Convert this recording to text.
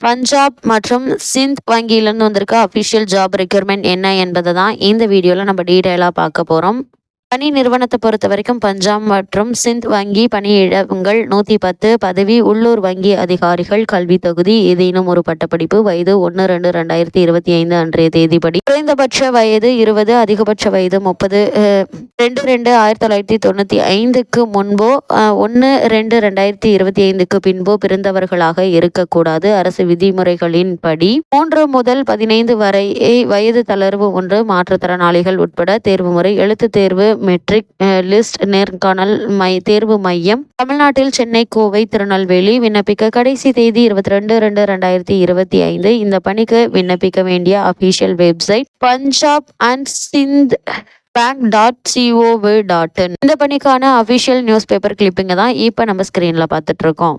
பஞ்சாப் மற்றும் சிந்த் வங்கியிலேருந்து வந்திருக்க official job requirement என்ன என்பதை தான் இந்த வீடியோவில் நம்ம டீட்டெயிலாக பார்க்க போகிறோம் பணி நிறுவனத்தை பொறுத்த வரைக்கும் பஞ்சாப் மற்றும் சிந்த் வங்கி பணியிடங்கள் நூற்றி பத்து பதவி உள்ளூர் வங்கி அதிகாரிகள் கல்வி தகுதி ஏதேனும் ஒரு பட்டப்படிப்பு வயது ஒன்று ரெண்டு ரெண்டாயிரத்தி இருபத்தி ஐந்து அன்றைய தேதிப்படி. குறைந்தபட்ச வயது இருபது அதிகபட்ச வயது முப்பது ரெண்டு ரெண்டு ஆயிரத்தி தொள்ளாயிரத்தி தொண்ணூற்றி ஐந்துக்கு முன்போ ஒன்று ரெண்டு ரெண்டாயிரத்தி இருபத்தி ஐந்துக்கு பின்போ பிறந்தவர்களாக இருக்கக்கூடாது. அரசு விதிமுறைகளின்படி மூன்று முதல் பதினைந்து வரை வயது தளர்வு ஒன்று மாற்றுத்திறனாளிகள் உட்பட தேர்வு முறை எழுத்து தேர்வு மெட்ரிக் லிஸ்ட் நேர்காணல் மை தேர்வு மையம் தமிழ்நாட்டில் சென்னை கோவை திருநெல்வேலி விண்ணப்பிக்க கடைசி தேதி இருபத்தி ரெண்டு ரெண்டு ரெண்டாயிரத்தி இருபத்தி ஐந்து. இந்த பணிக்கு விண்ணப்பிக்க வேண்டிய official website Punjab and Sind bank dot COV dot in இந்த பணிக்கான அஃபிஷியல் நியூஸ் பேப்பர் கிளிப்பிங்க தான் இப்போ நம்ம ஸ்க்ரீனில் பார்த்துட்ருக்கோம்